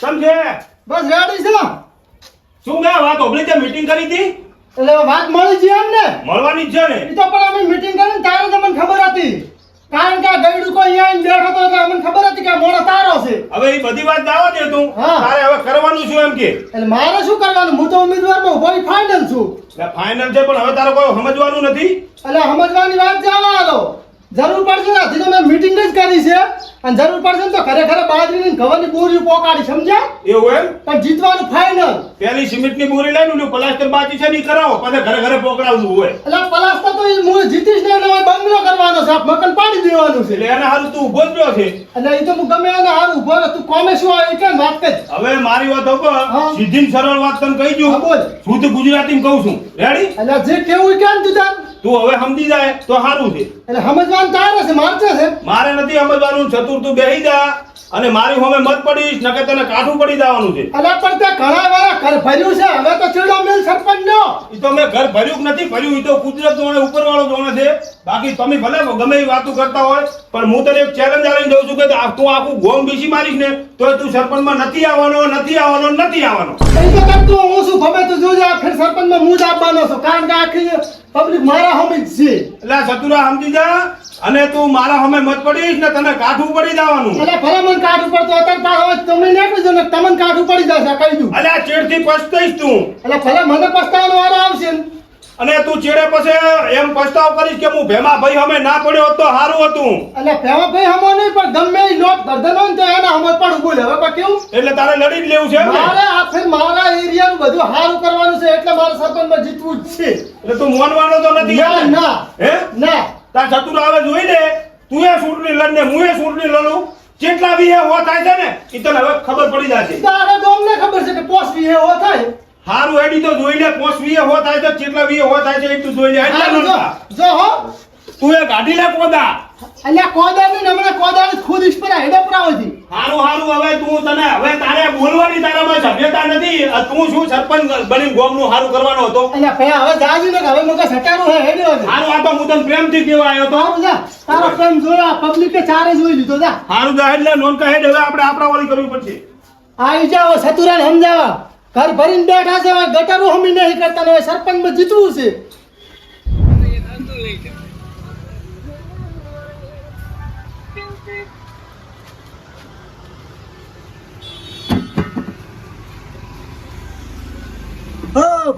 સમજે? બસ રેડી છે? શું મેં વાત ઓબલી તે મીટિંગ કરી હતી? એટલે વાત મળી છે એમ ને મળવાની જ છે ને. એ તો પણ અમે મીટિંગ કરીને તારે તમને ખબર હતી. કારણ કે આ ગયડું કોઈ અહીંયા બેઠો તો એટલે અમને ખબર હતી કે મોડો તારો છે. હવે એ બધી વાત દાવા દે તું. તારે હવે કરવાનું છું એમ કે? એટલે મારે શું કરવાનું? હું તો ઉમેદવારમાં ઊભો ફાઇનલ છું. એટલે ફાઇનલ છે પણ હવે તારે કોઈ સમજવાનું નથી. એટલે સમજવાની વાત જવા આલો જરૂર પડશે ને હજી તો મેં મીટિંગ જ કરી છે. અને જરૂર પડશે ને તો ઘરે બાજરીની ઘઉંની બોરી પોકાડી સમજ્યા? એવું એમ? પણ જીતવાનું ફાઇનલ પેલી સિમેન્ટની બોરી લઈ ઓલું પ્લાસ્ટર બાકી છે ની કરાવો પછી ઘરે ઘરે પોકડાવવું હોય. એટલે પ્લાસ્ટર તો હું જીતીશ ને એટલે બંગલો કરવાનો છે મકાન પાડી દેવાનું છે. એટલે એના હારું તું ઊભો જ રહ્યો છે. એટલે એ તો હું ગમે એને હારું ઊભો રહે. તું કોમે શું આવે એ વાત કર. હવે મારી વાત. હા. સીધી સરળ વાત તને કહી દઉં. બોલ. શુદ્ધ ગુજરાતીમાં કહું છું. રેડી એટલે જે કેવું કેમ તું તાર. તું હવે સમજી જાય તો સારું છે. એટલે સમજવાનું તારે છે મારશે છે? મારે નથી સમજવાનું ચતુર તું બેહી જા અને મારી હોમે મત પડીશ નકે તને કાઠું પડી જવાનું છે. અલા પણ તે ઘણા વાળા ઘર ભર્યું છે હવે તો ચીડો મિલ સરપંચ નો. ઈ તો મેં ઘર ભર્યું નથી ભર્યું ઈ તો કુદરત જોણે ઉપરવાળો જોણે છે. બાકી તમે ભલે ગમે એ વાતો કરતા હોય પણ હું તને એક ચેલેન્જ આવીને દઉં છું કે તું આખું ગોમ બીસી મારીશ ને તો તું સરપંચમાં નથી આવવાનો નથી આવવાનો નથી આવવાનો. એ તો કરતું હું શું ખબર તું જોજે આ ફેર સરપંચમાં હું જ આપવાનો છું. કારણ કે આખી પબ્લિક મારા હમી જ છે. એટલે સતુરા સમજી જા અને તું મારા સામે મત પડીશ ને તને કાઠું પડી જવાનું. એટલે ભલે મને કાઠ ઉપર તો અત્યારે પાછો હવે તમે નીકળી જો ને તમને કાઠું પડી જશે કહી દઉં. એટલે ચેડથી પસ્તાઈશ તું. એટલે ભલે મને પસ્તાવાનો વારો આવશે અને તું ચેડે પછી એમ પસ્તાવ કરીશ કે હું ભેમા ભાઈ અમે ના પડ્યો હોત તો સારું હતું. એટલે ભેમા ભાઈ હમો નહીં પણ ગમે એ લોટ ગરદન હોય ને તો એના હમો પણ ઉભું હવે પણ કેવું? એટલે તારે લડી જ લેવું છે મારે આ ફેર મારા એરિયાનું બધું સારું કરવાનું છે એટલે મારે સરપંચમાં જીતવું જ છે. એટલે તું મોનવાનો તો નથી ના ના. હે? ના. તાર ચતુર આવે જોઈ લે. તું એ ચૂંટણી લડ ને હું એ ચૂંટણી લડું. જેટલા બી એ હો થાય છે ને એ તને હવે ખબર પડી જશે. તારે ગોમને ખબર છે કે પોસ્ટ હો થાય. હારું હેડી તો જોઈ લે પોસ વીએ હો થાય તો જેટલા વીએ હો થાય છે એ તું જોઈ લે એટલા જો હો. તું એ ગાડી લે કોદા. અલ્યા કોદા ને હમણાં કોદાની ખુદ ઇસ્પરા હેડે પડાવતી હારું હારું હવે તું તને હવે તારે બોલવાની તારામાં સભ્યતા નથી. તું શું સરપંચ બની ગોમનું હારું કરવાનો હતો? અલ્યા ભયા હવે જાજી ને હવે મગા સટારો હે હેડ્યો છે હારું આ તો હું તને પ્રેમથી કેવા આવ્યો તો જા. તારો પ્રેમ જોયા પબ્લિકે ચારે જોઈ લીધો જા. હારું જા એટલે નોન કહે હવે આપણે આપણા વાળી કરવી પડશે. આવી જાઓ સતુરાન સમજાવવા ઘર ભરીને બેઠા છે ગટરો હમી નહીં કરતા ને સરપંચ સરપંચમાં જીતવું છે.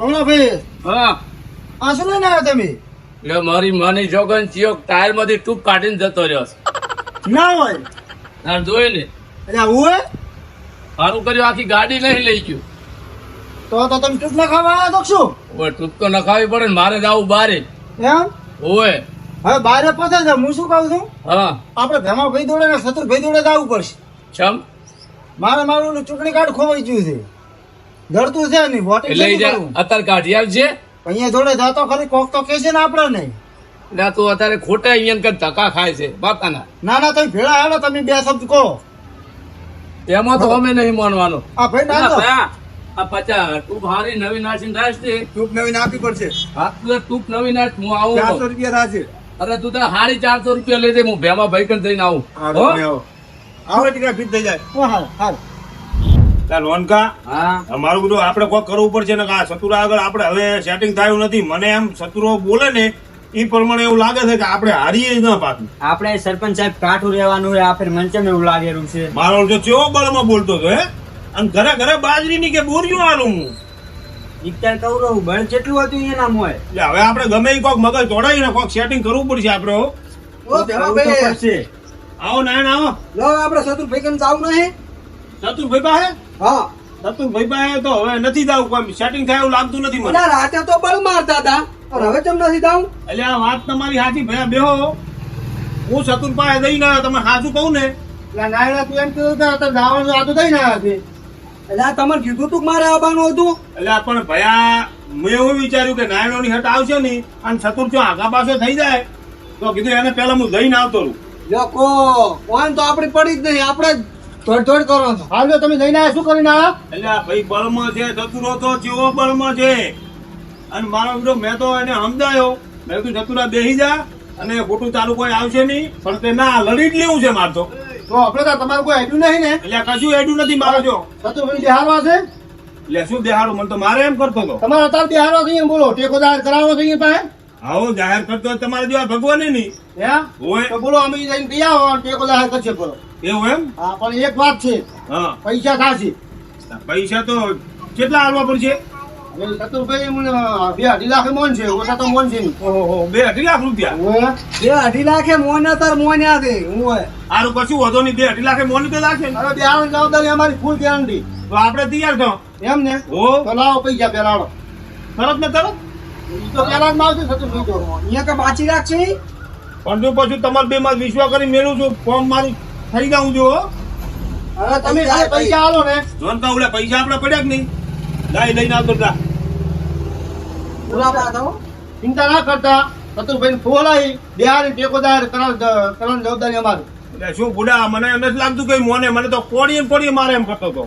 ભમણાભાઈ હા. આ શું લઈને આવ્યા તમે? મારી માની જોગન ચિયો ટાયરમાંથી ટૂંક કાઢીને જતો રહ્યો છે. ના હોય. તાર જોઈ ને અરે હું સારું કર્યું આખી ગાડી નહીં લઈ ગયું. તો તો તમે ટૂંક ના ખાવા તો શું? ઓય ટૂટ તો નખાવી પડે ને મારે જાવું બારે. એમ? ઓય. હવે બારે પતે છે હું શું કહું છું? હા. આપણે ભેમા ભાઈ દોડે ને શત્રુ ભાઈ દોડે જવું પડશે. છમ મારે મારું ચૂંટણી કાર્ડ ખોવાઈ ગયું છે. ધરતું છે નહીં વોટિંગ એટલે. અત્યારે કાઢી આવજે. અહીંયા જોડે જાતો ખરી કોક તો કે છે ને આપણને ના. તું અત્યારે ખોટા અહીંયા કઈ ધક્કા ખાય છે બાપાના. ના ના તમે ભેળા આવ્યો તમે બે શબ્દ કહો. એમાં તો અમે નહીં માનવાનું. આ ભાઈ ના ના, આ પચા ટૂપ હારી નવી નાખીને રાખ છે. ટૂંક નવીન આપવી પડશે. હા તું ટૂપ નવી નાખ હું આવું ચારસો રૂપિયા થશે અરે તું તો હારી ચારસો રૂપિયા લઈ દે હું ભેમા ભાઈ કન જઈને આવું. હા, હો? તમે આવો. આવો ટીકા ફીટ થઈ જાય. હા હા હા તાર નોનકા હા. અમારું બધું આપણે કોઈ કરવું પડશે ને આ સતુરા આગળ આપણે હવે સેટિંગ થયું નથી. મને એમ સતુરો બોલે ને એ પ્રમાણે એવું લાગે છે કે આપણે હારીએ જ ન પાછું આપણે સરપંચ સાહેબ કાઠું રહેવાનું હોય મંચમ એવું લાગેલું છે. મારો તો ચેવો બળમાં બોલતો હતો હે? અને ઘરે ઘરે બાજરીની કે બોરિયું આલું હું? વિચાર કહું રહું બળ જેટલું હતું એના મોય એટલે હવે આપણે ગમે કોક મગજ તોડાવીને કોક સેટિંગ કરવું પડશે આપણે. ઓ પડશે. આવો નાયણ આવો. લો આપણે શત્રુભાઈ કેમ જાવ નહીં. શત્રુભાઈ પાસે હા. ચતુરભાઈ પાસે તો હવે નથી જાવ કોઈ સેટિંગ થાય એવું લાગતું નથી મને. ના રાતે તો બળ મારતા હતા પણ હવે ચમ નથી જાવ? એટલે આ વાત તમારી સાચી ભાઈ બેહો. હું શત્રુ પાસે જઈને તમે સાચું કહું ને. એટલે નાયણા તું એમ કીધું જવાનું આ તો થઈને આવ્યા છે. એટલે આ તમારે કીધું તું મારે આવવાનું હતું? એટલે પણ ભયા મેં એવું વિચાર્યું કે નાયણોની હટ આવશે નહીં અને ચતુર જો આગા પાછો થઈ જાય તો કીધું એને પેલા હું જઈને આવતો રહું. લો કો. કોણ તો આપણી પડી જ નહીં આપણે ધોડધોડ ધોડ ધોડ કરો છો. હાલ તમે જઈને આવ્યા શું કરીને આવ્યા એટલે ભાઈ બળમાં છે ચતુરો તો જેવો બળમાં છે. અને મારો વીડિયો મેં તો એને સમજાયો. મેં કીધું ચતુરા બેસી જા અને ખોટું તારું કોઈ આવશે નહીં પણ તે ના લડી જ લેવું છે મારે તો. તો આપણે તો તમારું કોઈ આઈડિયું નહીં ને? એટલે કશું એડું નથી મારો જો. સતુભાઈ બિહારવા છે? એટલે શું દેહાડો મને તો મારે એમ કરતો હતો તમારે અત્યારે બિહારવા થઈ બોલો. ટેકો જાહેર કરાવો થઈ પાસે? આવો જાહેર કરતો તમારે જો ભગવાન નહીં. હે? હોય. તો બોલો અમે જઈને કહી આવો ટેકો જાહેર કરશે બોલો. એવું એમ? હા પણ એક વાત છે. હા. પૈસા થશે. પૈસા તો કેટલા હાલવા પડશે? મને બે અઢી લાખે મોન છે ઓછા તો મોન છે બે અઢી લાખ રૂપિયા. બે અઢી લાખે મોન તાર મોન્યા છે હું સારું કશું વધો નહીં બે અઢી લાખે મોની તો રાખે ને. હવે બિહારની જવાબદારી અમારી ફૂલ ગેરંટી તો આપણે તૈયાર છો? એમ ને? હો. તો લાવો પૈસા પેલા આવો. તરત ને તરત? તો પેલા જ માવશે સતુભાઈ તો અહીંયા કે બાચી રાખશે? પણ જો પછી તમારે બે માં વિશ્વાસ કરી મેળવું છું ફોર્મ મારું થઈ જાઉં છું હો. તમે પૈસા આલો ને. જોન કા પૈસા આપણે પડ્યા કે નહીં. લાઈ લઈને આવતો જા ચિંતા ના કરતા. સતુભાઈ ફોલાઈ બિહારી ટેકોદાર કરવાની જવાબદારી અમારી. એટલે શું બુડા મને એમ નથી લાગતું કે મોને મને તો કોડીએ કોડીએ મારે એમ કરતો હતો.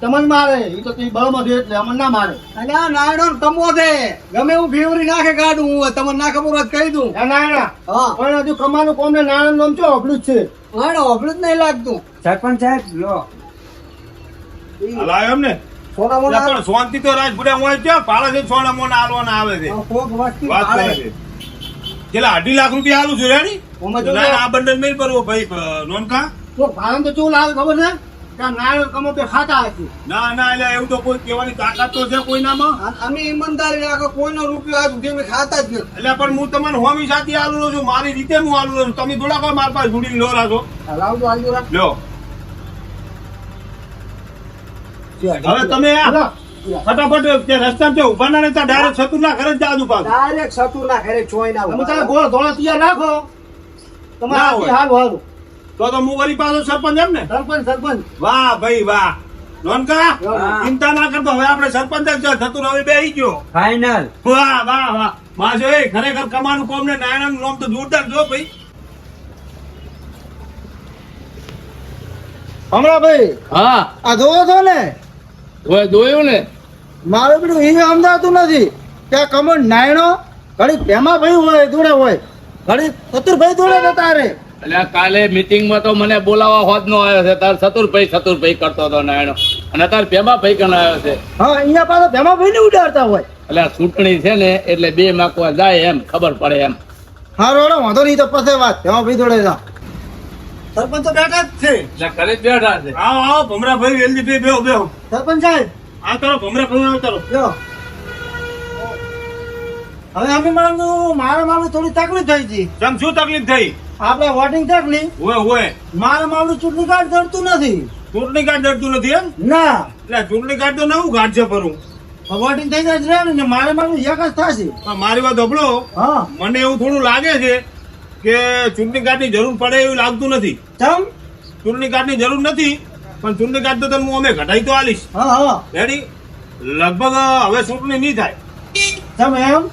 તમને મારે એ તો તી બળમાં છે એટલે અમને ના મારે. અને આ નાયડો તમો છે. ગમે હું ફેવરી નાખે કાઢું હું તમને ના ખબર હોય કહી દઉં. ના ના ના હા. પણ હજુ કમાનું કોમ ને નાણાં નામ છો અબલું જ છે. નાયડો અભળું જ નહીં લાગતું. સરપંચ સાહેબ લો. લાયો એમ ને પણ શાંતિ તો રાજ હોય છે ભાડા છે સોના મોના હાલવાના આવે છે. વાત કરે છે. કેટલા અઢી લાખ રૂપિયા હાલું છું રેડી? ઓમાં જો ના, આ બંડલ નહીં ભરવો ભાઈ નોનકા. તો ભાડું તો કેવું લાગે ખબર છે? કે આ નાણાં કમો બે ખાતા હશે. ના ના એટલે એવું તો કોઈ કહેવાની તાકાત તો છે કોઈનામાં. અમે ઈમાનદારી રાખો કોઈનો રૂપિયો આજ સુધી ખાતા જ નથી. એટલે પણ હું તમને હોમી સાથે આલું છું મારી રીતે હું આલું છું. તમે થોડા કોઈ મારા પાસે જોડી લો રાખો લાવજો આલુ લો. લ્યો હવે તમે ફટાફટ તે રસ્તા છે ઊભા ના રહેતા ડાયરેક્ટ શત્રુના ઘરે જ જાજુ પાછું. ડાયરેક્ટ સતુરના ઘરે ચોઈ ના તમે તારે ગોળ ધોળો તૈયાર રાખો. તમારા હાલ હારું તો તો હું વળી પાછો સરપંચ એમ ને સરપંચ સરપંચ. વાહ ભાઈ વાહ. નોનકા. ચિંતા ના કરતો. હવે આપણે સરપંચ જ થતું હવે બેહી ગયો. ફાઈનલ વાહ વાહ વાહ. માજો એ ખરેખર કમાનું કોમ ને નાયણાનું નામ તો જોરદાર જો ભાઈ. હમણાં ભાઈ? હા. આ જોવો છો ને? જોયું ને? મારું પેલું એ સમજાતું નથી કે કમળ નાયણો ઘડી ભેમા ભાઈ હોય જોડે હોય. ઘડી ચતુરભાઈ જોડે જતા રે એટલે કાલે કાલે મીટિંગમાં તો મને બોલાવવા હોત નો આવ્યો છે. તાર ચતુરભાઈ ચતુરભાઈ કરતો હતો નાયણો. અને તાર ભેમા ભાઈ કણ આવ્યો છે. હા અહીંયા પાછા ભેમા ભાઈ ને ઉડાડતા હોય. એટલે ચૂંટણી છે ને એટલે બે માકવા જાય એમ ખબર પડે એમ. હા રોડો વાંધો નહીં તો પછી વાત. ભેમા ભાઈ જોડે જા. સરપંચ તો બેઠા જ છે. એટલે ઘરે જ બેઠા છે. આવો આવો ભમરા ભાઈ વેલજી ભાઈ બેહો બેહો. સરપંચ સાહેબ. આ કરો ભમરા ભાઈ આવતારો જો હવે અમે મારું મારા મારું થોડી તકલીફ થઈ હતી તમ શું તકલીફ થઈ? આપણે વોટિંગ તકલીફ હોય હોય. મારા મારું ચૂંટણી કાર્ડ ચડતું નથી. ચૂંટણી કાર્ડ જડતું નથી એમ? ના. એટલે ચૂંટણી કાર્ડ તો નવું કાર્ડ છે ફરું. વોટિંગ થઈ જાય જ ને મારે મારું એક જ થશે પણ મારી વાત અભળો હા. મને એવું થોડું લાગે છે કે ચૂંટણી કાર્ડની જરૂર પડે એવું લાગતું નથી. ચમ ચૂંટણી કાર્ડની જરૂર નથી પણ ચૂંટણી કાર્ડ તો હું અમે ઘટાઈ તો આલીશ. હા હા. રેડી લગભગ હવે ચૂંટણી નહીં થાય. ચમ એમ?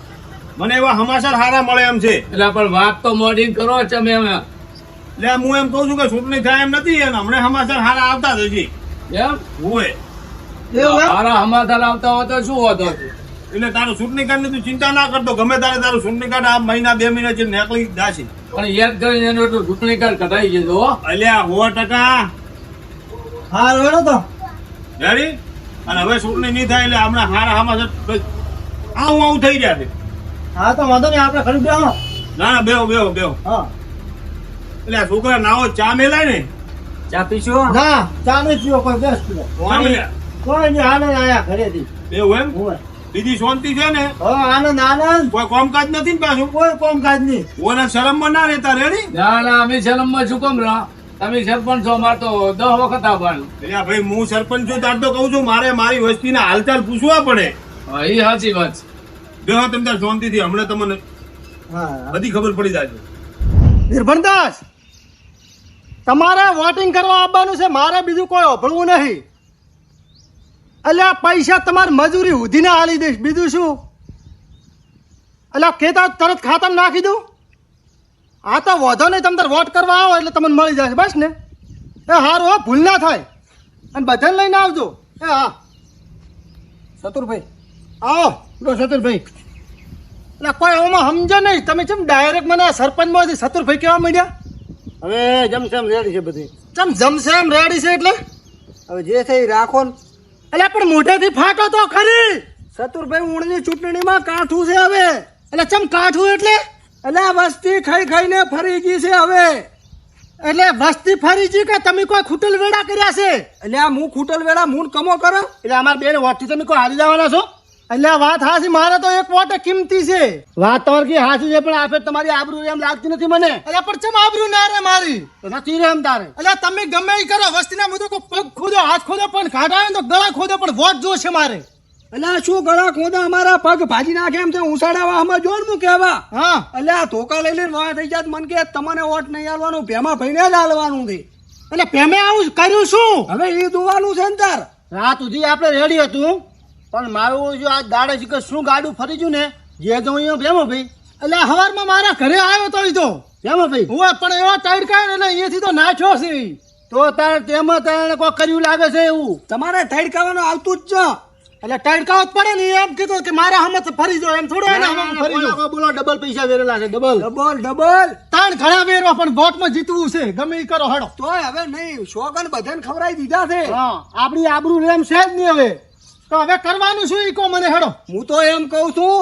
મને એવા હમાસર હારા મળે એમ છે. એટલે પણ વાત તો મોડી કરો છે અમે અમે એટલે હું એમ કહું છું કે ચૂંટણી થાય એમ નથી અને હમણાં હમાસર હારા આવતા જ હજી. એમ હોય. એમ? મારા સમાધાન આવતા હોય તો શું હતો? એટલે તારું ચૂંટણી કાર્ડની તું ચિંતા ના કરતો. ગમે તારે તારું ચૂંટણી કાર્ડ આ મહિના બે મહિના છે નીકળી જશે. પણ યાદ કરીને એનું એટલું ચૂંટણી કાર્ડ કઢાઈ હો. અલ્યા સો ટકા. હા રેડો તો. રેડી અને હવે ચૂંટણી નહીં થાય એટલે હમણાં હારા સમાચાર આવું આવું થઈ ગયા છે હા તો વાંધો નહીં આપણે ખરીદ બેહો. ના ના બેહો બેહો બેહો. હા. એટલે આ છોકરા નાવો ચા મેલાય ને. ચા પીશો ના ચા નહીં પીવો કોઈ બેસ્ટ પીવો કોઈ નહીં આનંદ આયા ઘરેથી. એવું એમ? હોય બીજી શાંતિ છે ને? હા આનંદ આનંદ. કોઈ કામકાજ નથી ને પાછું? કોઈ કામકાજ નહીં ઓના શરમમાં ના રહેતા રેડી ના ના અમે શરમમાં શું કેમ રહ્યા તમે સરપંચ છો મારે તો દસ વખત આવવાનું એટલે ભાઈ હું સરપંચ છું તાર તો કહું છું મારે મારી વસ્તીના હાલચાલ પૂછવા પડે. હા એ સાચી વાત છે. બેહો તમે તાર શાંતિથી હમણાં તમને હા બધી ખબર પડી જાય નિર્ભણદાસ તમારે વોટિંગ કરવા આવવાનું છે મારે બીજું કોઈ ઓભળવું નહીં. આ પૈસા તમારે મજૂરી ઉધીને આલી દઈશ. બીજું શું? અલ્યા કહેતા કેતા તરત ખાતામાં નાખી દઉં. આ તો વધો નહીં તમે વોટ કરવા આવો એટલે તમને મળી જશે બસ ને? એ હારું હો ભૂલ ના થાય. અને બધાને લઈને આવજો. એ હા. સતુરભાઈ આવો લો સતુરભાઈ. એટલે કોઈ આમાં સમજો નહીં. તમે જેમ ડાયરેક્ટ મને સરપંચમાંથી સતુરભાઈ કહેવા માંડ્યા? હવે જમશમ રેડી છે બધી. જમ જમશે એમ રેડી છે એટલે? હવે જે થઈ રાખો ને. એટલે પણ મોઢેથી ફાટો તો ખરી. સતુરભાઈ ઊંડની ચૂંટણીમાં કાઠું છે હવે. એટલે ચમ કાઠું એટલે? એટલે આ વસ્તી ખાઈ ખાઈને ફરી ગઈ છે હવે. એટલે વસ્તી ફરી ગઈ કે તમે કોઈ ખૂટલ વેડા કર્યા છે? એટલે આ હું ખૂટલ વેડા મૂન કમો કરો. એટલે અમારા બેન વોટથી તમે કોઈ હારી જવાના છો? એટલે વાત હાસી મારે તો એક વોટ કિંમતી છે. વાત તમારી કી હાસી છે પણ આપે તમારી આબરૂ એમ લાગતી નથી મને. એટલે પણ ચમ આબરૂ ના રે મારી? તો નથી રે એમ તારે. એટલે તમે ગમે એ કરો વસ્તીના મુદ્દો કોઈ પગ ખોદો હાથ ખોદો પણ ખાડા તો ગળા ખોદો પણ વોટ જોશે મારે. એટલે શું ગળા ખોદા? અમારા પગ ભાજી નાખે એમ છે ઉસાડાવા અમે જોર હું કહેવા હા. એટલે આ ધોકા લઈ લઈને વાહ થઈ જાત મન કે તમને વોટ નહીં આલવાનું ભેમા ભાઈને જ આલવાનું છે. એટલે પેમે આવું કર્યું શું? હવે એ દુવાનું છે ને તાર. રાત સુધી આપણે રેડી હતું. પણ મારું જો આ દાડે છે કે શું ગાડું ફરી ગયું ને જે તો અહીંયા ભેમો ભાઈ. એટલે હવારમાં મારા ઘરે આવ્યો તો તો. ભેમો ભાઈ. હું પણ એવો ટાઈટ કાઢ એટલે અહીંયાથી તો નાખ્યો છે તો તારે તેમાં તારે કોઈ કર્યું લાગે છે એવું? તમારે થડકાવાનું આવતું જ છે. એટલે ટાઈટ કાઢ પડે ને એમ કીધું કે મારા હમત ફરી જો એમ થોડું એને હમત ફરી જો બોલો ડબલ પૈસા વેરેલા છે ડબલ. Double double. તાણ ઘણા વેરો પણ વોટમાં જીતવું છે ગમે ઈ કરો હડો. તોય હવે નહીં શોગન બધાને ખવડાવી દીધા છે. હા આપણી આબરૂ રેમ છે જ નહીં હવે. તો હવે કરવાનું શું ઈકો મને હેડો? હું તો એમ કઉ છું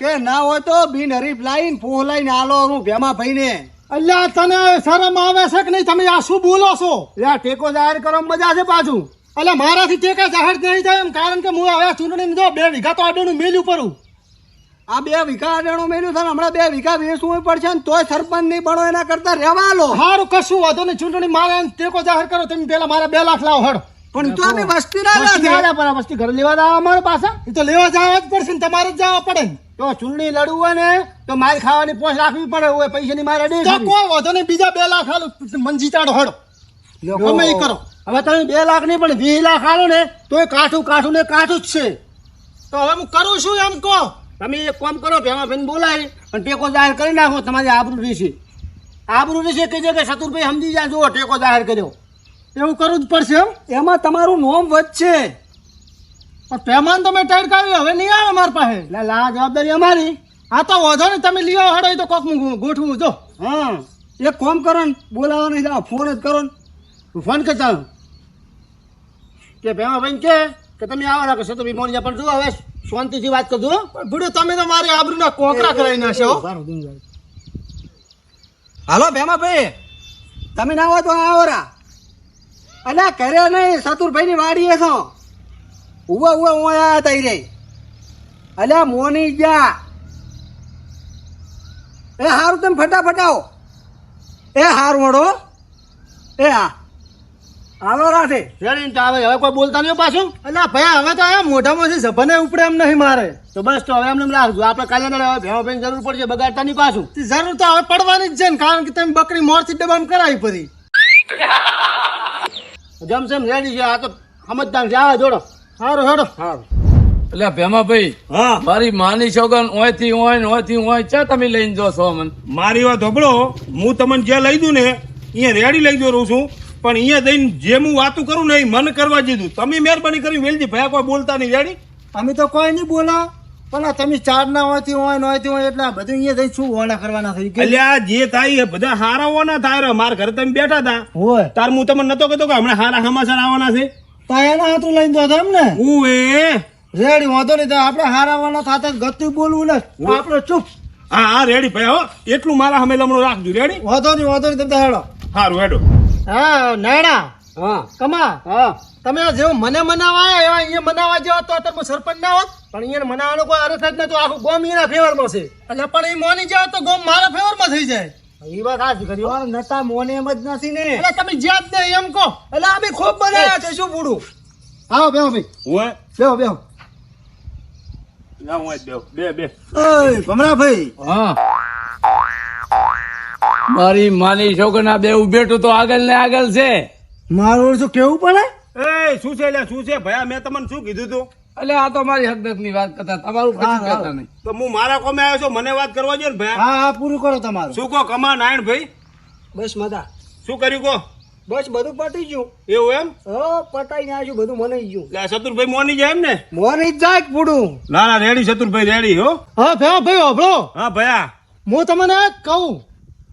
કે ના હોય તો બિન હરીફ લાઈન ફોન લઈને આલો હું ભેમા ભાઈને. અલ્યા તને શરમ આવે છે કે નહીં? તમે આ શું બોલો છો? યા ટેકો જાહેર કરો મજા છે પાછું. અલ્યા મારાથી ટેકા જાહેર નહીં થાય એમ કારણ કે હું હવે ચૂંટણી જો બે વીઘા તો આડેનું મેલ્યું પડું. આ બે વીઘા અડાણું મેળ્યું છે હમણાં બે વીઘા વેચવું પડશે ને તોય સરપંચ નહીં બનો એના કરતા રહેવા લો. સારું કશું વાંધો નહીં. ચૂંટણી મારે ટેકો જાહેર કરો તમે પેલા મારા બે લાખ લાવો હડ. પણ તો અમે વસ્તી ના પર વસ્તી ઘરે લેવા જવા અમારા પાસે એ તો લેવા જવા જ પડશે ને તમારે જ જવા પડે ને. તો ચૂંટણી લડવું હોય ને તો માર ખાવાની પોસ્ટ રાખવી પડે હોય પૈસાની મારે અડી તો કોઈ વાંધો નહીં બીજા બે લાખ હાલો મંજી ચાડો હડો ગમે એ કરો. હવે તમે બે લાખ નહીં પણ વીસ લાખ હાલો ને તો એ કાઠું કાઠું ને કાઠું જ છે. તો હવે હું કરું છું એમ કહો? તમે એક કામ કરો ભેમા ભાઈને બોલાવી અને ટેકો જાહેર કરી નાખો તમારી આબરૂ રહેશે. આબરૂ રહેશે કે જે કે સતુરભાઈ સમજી જાય જુઓ ટેકો જાહેર કર્યો. એવું કરવું જ પડશે એમ? એમાં તમારું નોમ વધશે. પણ પેમાન તો મેં ટાઈટ કાઢ્યું હવે નહીં આવે મારી પાસે. એટલે લા જવાબદારી અમારી. આ તો વધો ને તમે લીઓ હડો તો કોક હું ગોઠવું જો. હા એક કોમ કરો ને બોલાવો નહીં ફોન જ કરો ને. ફોન કરતા. કે ભેમા ભાઈ કે કે તમે આવો રાખો છો તો બી મોની પણ જો હવે શાંતિથી વાત કરજો. પણ ભૂડો તમે તો મારી આબરૂના કોકરા કરાવી નાખશો. હાલો ભેમા ભાઈ તમે ના હોય તો આવો રા. અલ્યા કરે નહીં સતુરભાઈ ની વાડીએ છો. ઉવા ઉવા હું આયા તા રે અલ્યા મોની જા એ હારું તમે ફટાફટ આવો. એ હાર વડો એ હા. હાલો રાઠે. રેડી આવે હવે કોઈ બોલતા નહીં પાછું. અલ્યા ભાઈ હવે તો આ મોઢામાંથી સભાને ઉપડે એમ નહીં મારે. તો બસ તો હવે એમને એમ રાખજો આપણે કાલે નડે હવે ભેવા ભાઈ જરૂર પડશે બગાડતા નહીં પાછું. જરૂર તો હવે પડવાની જ છે ને કારણ કે તમે બકરી મોરથી ડબ્બામાં કરાવી પડી. જમસમ રેડી છે. આ તો સમજદાર જાવ જોડો. સારું હેડો સારું એટલે ભેમાભાઈ હા. મારી માની છોકન ઓયથી ઓય ને ઓયથી ઓય ચા તમે લઈને જો છો મને? મારી વાત ધોબળો હું તમને જે લઈ દઉં ને અહીંયા રેડી લઈ જો રહું છું. પણ અહીંયા જઈને જે હું વાતું કરું ને એ મન કરવા દીધું તમે મહેરબાની કરી વેલજી ભયા કોઈ બોલતા નહીં. રેડી અમે તો કોઈ નહીં બોલા. પણ તમે ચાર ના હોયથી હોય ને હોયથી હોય એટલે બધું અહીંયા જઈને શું ઓના કરવાના થઈ ગયા અલ્યા જે થાય બધા હારા ઓના થાય. મારા ઘરે તમે બેઠા હતા. હોય. તાર હું તમને નતો કહેતો કે હમણાં હારા સમાચાર આવવાના છે? તાયાના હાથું લઈને દો એમ ને? એ? રેડી વાંધો નહીં તો આપણે હારાવાના થતા ગતિ બોલવું ને આપણે ચૂપ. હા હા રેડી ભાઈ હો. એટલું મારા હમે લમણો રાખજો. રેડી? વાંધો નહીં વાંધો નહીં તમે હેડો. સારું હેડો. હા નાયણા હા. કમા. હા. તમે જેવું મને મનાવા આવ્યા એવા અહીંયા મનાવા જેવા તો અત્યારે હું સરપંચ ના હોત. પણ અહીંયા મનાવાનો કોઈ અર્થ જ નતો આખું ગોમ એના ફેવરમાં છે. એટલે પણ એ મોની જાવ તો ગોમ મારા ફેવરમાં થઈ જાય. એ વાત સાચી કરી. નતા મોને એમ જ નથી ને. એટલે તમે જ્યાં જ નહીં એમ કહો. એટલે અમે ખૂબ બનાવ્યા છે. શું બુડું આવો બેહો ભાઈ. ઉએ બેહો બેહો. ના હું જ બે બે. ઓય ભમરાભાઈ હા. મારી માની છોકન બે ઉભેટું તો આગળ ને આગળ છે. મારું શું કેવું પડે? એ શું છે એટલે શું છે? ભયા મેં તમને શું કીધું તું? એટલે આ તો મારી હકદતની વાત કરતા. તમારું કશું કહેતા નહીં. તો હું મારા કોમે આવ્યો છું મને વાત કરવા જોઈએ ને ભયા. હા હા પૂરું કરો તમારું. શું કહો કમા નાયણ ભાઈ? બસ મજા. શું કર્યું કહો? બસ બધું પટી ગયું. એવું એમ? હો પટાઈ નાખ્યું બધું મને ગયું. એટલે આ ચતુરભાઈ મોની જાય એમ ને? મોને જ જાય પૂડું. ના ના રેડી ચતુરભાઈ રેડી હો. હા ભેહો ભાઈ હોભળો. હા ભયા. હું તમને કહું.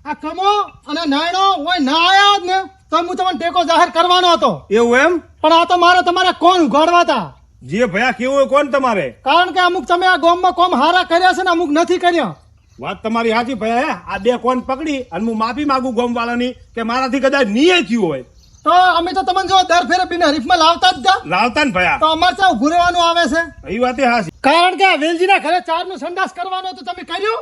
આ કમો અને નાયણો હોય ના આયા ને. તો હું તમને ટેકો જાહેર કરવાનો હતો. એવું એમ? પણ આ તો મારે તમારે કોણ ઉઘાડવા હતા જે ભયા કેવું કોણ તમારે? કારણ કે અમુક તમે આ ગામમાં કોમ હારા કર્યા છે ને અમુક નથી કર્યા. વાત તમારી સાચી ભયા આ બે કોણ પકડી અને હું માફી માંગુ ગોમ વાળાની કે મારાથી કદાચ નીએ થયું હોય. તો અમે તો તમને જો દર ફેરે બિન હરીફમાં લાવતા જ લાવતા ને ભયા. તો અમારે ત્યાં ઉભું રહેવાનું આવે છે. એ વાત કારણ કે વેલજીના ઘરે ચાર નો સંડાસ કરવાનો તો તમે કર્યું?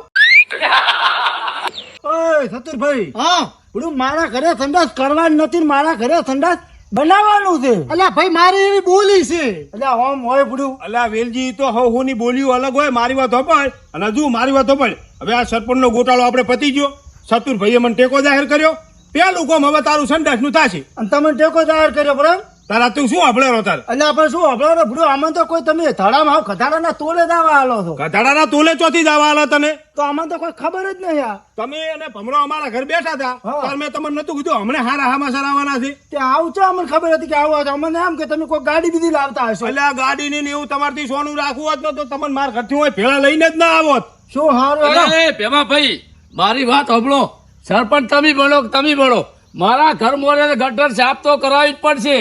ઓય સતુરભાઈ. હા. મારા ઘરે સંડાસ કરવાનું નથી મારા ઘરે સંડાસ બનાવવાનું છે. અલ્યા ભાઈ મારી એવી બોલી છે. અલ્યા હોમ હોય પડ્યું અલ્યા વેલજી તો હવ હુની બોલીઓ અલગ હોય મારી વાત હોપાય અને હજુ મારી વાત હોપાય હવે આ સરપંચનો ગોટાળો આપણે પતી ગયો. સતુરભાઈએ મને ટેકો જાહેર કર્યો. પેલું કોમ હવે તારું સંડાસનું થશે. અને તમે ટેકો જાહેર કર્યો બરાબર? તારા તું શું હબળેરો તાર? એટલે આપણે શું આપણે ભૂડો આમાં તો કોઈ તમે ધડામાં આવ ખધાડાના તોલે દાવા હાલો છો. ગધાડાના તોલે ચોથી દાવા આલા તને? તો આમાં તો કોઈ ખબર જ નહીં આ તમે અને ભમરો અમારા ઘર બેઠા હતા. ત્યારે મેં તમને નતું કીધું હમણાં હારા હામાં આવવાના છે. તે આવું છે? અમને ખબર હતી કે આવું આવશે અમને એમ કે તમે કોઈ ગાડી બીજી લાવતા હશો. એટલે આ ગાડી ની એવું તમારથી સોનું રાખવું હોત ને તો તમને માર ઘરથી હોય ભેળા લઈને જ ના આવોત. શું હારું. અરે પેમા ભાઈ મારી વાત હબળો સરપંચ તમે બોલો તમે બોલો. મારા ઘર મોરે ગટર સાફ તો કરાવી જ પડશે.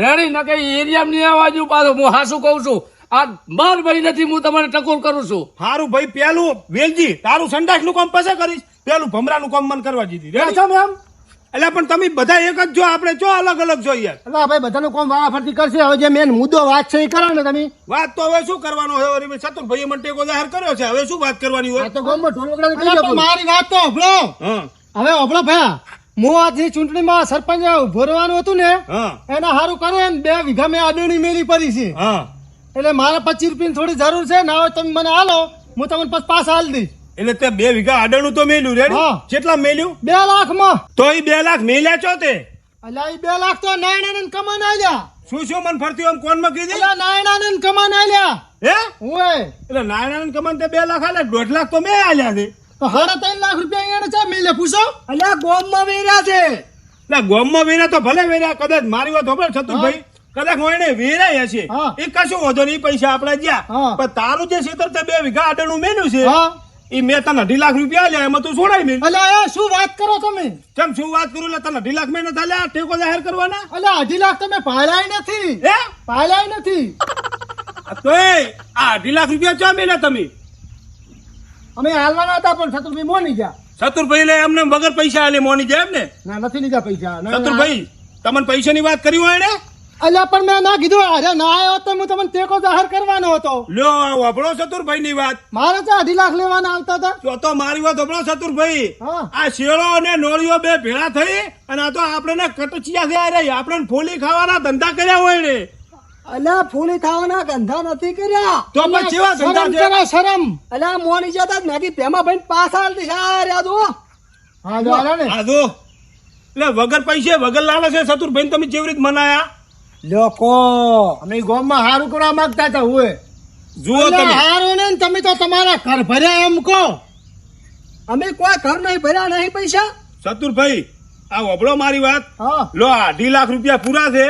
રેડી? ન કઈ એરિયા નહીં આવવા પાછો હું હાસું કહું છું. આ બાર ભાઈ નથી હું તમને ટકોર કરું છું. હારું ભાઈ પેલું વેલજી તારું સંડાસનું કામ પછી કરીશ. પેલું ભમરાનું કામ મને કરવા દીધી. એમ એટલે પણ તમે બધા એક જ જો આપણે જો અલગ અલગ જોઈએ એટલે ભાઈ બધાનું કોમ વારાફરતી કરશે. હવે જે મેન મુદ્દો વાત છે એ કરો ને તમે. વાત તો હવે શું કરવાનો હવે વળી ભાઈ મને ટેકો જાહેર કર્યો છે. હવે શું વાત કરવાની હોય? તો ગામમાં ઢોલકડા મારી વાત તો હભળો હવે હભળો ભયા. હું આજની ચૂંટણીમાં સરપંચ ઊભો રહેવાનું હતું ને હા. એના સારું કરે ને બે વીઘા મેં આડણી મેલી પડી છે. હા. એટલે મારે પચીસ રૂપિયાની થોડી જરૂર છે ના હોય તમે મને હાલો હું તમને પછી પાસ હાલ દઈશ. એટલે તે બે વીઘા આડણું તો મેલ્યું રે. કેટલા મેલ્યું? બે લાખમાં. તો એ બે લાખ મેલ્યા છો તે? એટલે એ બે લાખ તો નાયણા કમાન આલ્યા. શું શું મને ફરતી આમ કોણમાં કીધી? નાયણા કમાન આલ્યા. હે? હું એટલે નાયણા ને કમાન તે બે લાખ આલ્યા દોઢ લાખ તો મેં આલ્યા છે. તો સાડા ત્રણ લાખ રૂપિયા અહીંયા ચા મેલે પૂછો. એટલે ગોમમાં વેર્યા છે. એટલે ગોમમાં વેરા તો ભલે વેરા કદાચ મારી વાત હોભળ ચતુરભાઈ કદાચ હું એને વેરાય હશે. એ કશું વાંધો નહીં પૈસા આપણે જ્યાં પણ તારું જે ક્ષેત્ર તે બે વીઘા આડણું મેલ્યું છે હા. એ મેં તને અઢી લાખ રૂપિયા આલ્યા એમાં તું છોડાય મેં અલ્યા શું વાત કરો તમે? કેમ શું વાત કરું? એટલે તને અઢી લાખ મહિને આલ્યા ટેકો જાહેર કરવાના? અલ્યા અઢી લાખ તમે પાડ્યા નથી. હે? પાડ્યા નથી. તો આ અઢી લાખ રૂપિયા ચા મેલ્યા તમે? અમે હાલવાના હતા પણ છતુરભાઈ મોની ગયા. શત્રુભાઈ લે એમને વગર પૈસા આલે મોની જાય એમ ને ના નથી લીધા પૈસા. શત્રુભાઈ તમને પૈસાની વાત કરી હોય ને અલ્યા પણ મેં ના કીધું અરે ના આવ્યો તો હું તમને ટેકો જાહેર કરવાનો હતો. લ્યો વાપરો ચતુરભાઈ ની વાત. મારે તો અઢી લાખ લેવાના આવતા હતા. જો તો મારી વાત વાપરો ચતુરભાઈ હા. આ શેળો અને નોળીઓ બે ભેળા થઈ અને આ તો આપણે કટચિયા થયા રે. આપણે ફોલી ખાવાના ધંધા કર્યા હોય ને. અલ્યા ફૂલી થવાના ગંધા નથી કર્યા. તો અમે કેવા ધંધા શરમ છે? શરમ. અલ્યા મોની જતા જ નાખી પેમાં ભાઈ પાછા હાલતી છે. આ રહ્યા જો હા જો હાલો ને. આ જો. એટલે વગર પૈસે વગર લાવે છે ચતુરભાઈ તમે જેવી રીત મનાયા? લોકો અમે ગોમમાં હારું કરવા માંગતા હતા હું જુઓ તમે. હારું ને તમે તો તમારા ઘર ભર્યા એમ કહો. અમે કોઈ ઘર નહીં ભર્યા નહીં પૈસા. ચતુરભાઈ આ વબળો મારી વાત? હા. લો અઢી લાખ રૂપિયા પૂરા છે.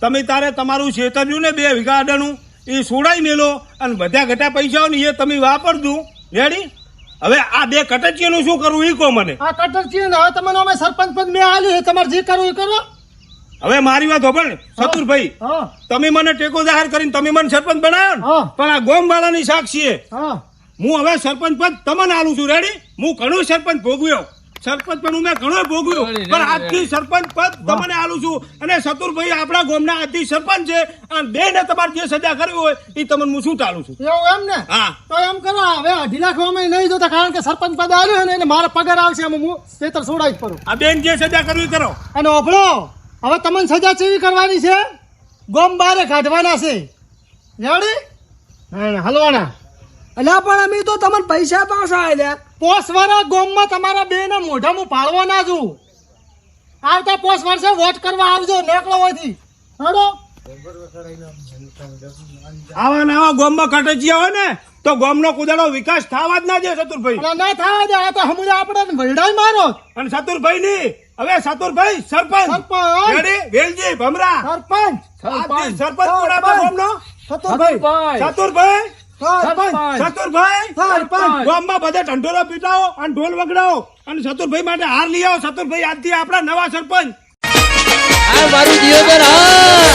તમે તારે તમારું છેતર્યું ને બે વીઘા આડાનું એ સોડાઈ મેલો અને બધા ઘટા પૈસાઓ ને એ તમે વાપરજો. રેડી હવે આ બે કટચીનું શું કરવું એ કહો મને. આ કટર ને હવે તમને અમે સરપંચ પદ મેં આલ્યું તમારે જે કરવું એ કરો. હવે મારી વાત હોભળ ને ચતુરભાઈ તમે મને ટેકો જાહેર કરીને તમે મને સરપંચ બનાવ્યો ને. પણ આ ગોમ વાળાની સાક્ષી હા. હું હવે સરપંચ પદ તમને આલું છું. રેડી હું ઘણું સરપંચ ભોગવ્યો. સરપંચ પણ મેં ઘણો ભોગવ્યું. પણ આજથી સરપંચ પદ તમને આલું છું. અને સતુરભાઈ આપણા ગામના આજથી સરપંચ છે. અને બે ને તમારે જે સજા કરવી હોય એ તમને હું શું ટાળું છું? એવું એમ ને? હા. તો એમ કરો હવે અઢી લાખ અમે નહીં જોતા કારણ કે સરપંચ પદ આવ્યું ને એટલે મારા પગાર આવશે એમ હું તેતર છોડાવી જ પડું. આ બેન જે સજા કરવી કરો. અને ઓભળો હવે તમને સજા ચેવી કરવાની છે? ગોમ બારે કાઢવાના છે. રેડી? ના ના, હલવાના. એટલે પણ અમે તો તમને પૈસા પાછા આલ્યા પોસ ગોમમાં તમારા બે ના મોઢા હું પાડવા ના છું. આવતા પોસ વર્ષે વોટ કરવા આવજો નેકળો હોયથી હડો. આવા ને આવા ગામમાં કટચિયા હોય ને તો ગોમનો કુદાડો વિકાસ થવા જ ના દે સતુરભાઈ ના થાય દે આ તો હમું આપણે ભરડાઈ મારો. અને સતુરભાઈ ની હવે સતુરભાઈ સરપંચ. સરપંચ. રેડી? વેલજી ભમરા. સરપંચ. સરપંચ. કોડા ગોમનો ગામનો? સતુરભાઈ સતુરભાઈ સરપંચ! ગામમાં બધા ઢંઢોરો પીટાવો અને ઢોલ વગડાવો અને સતુરભાઈ માટે હાર લઈ આવો. આજથી આપણા નવા સરપંચ. આ મારું દિયોદર હા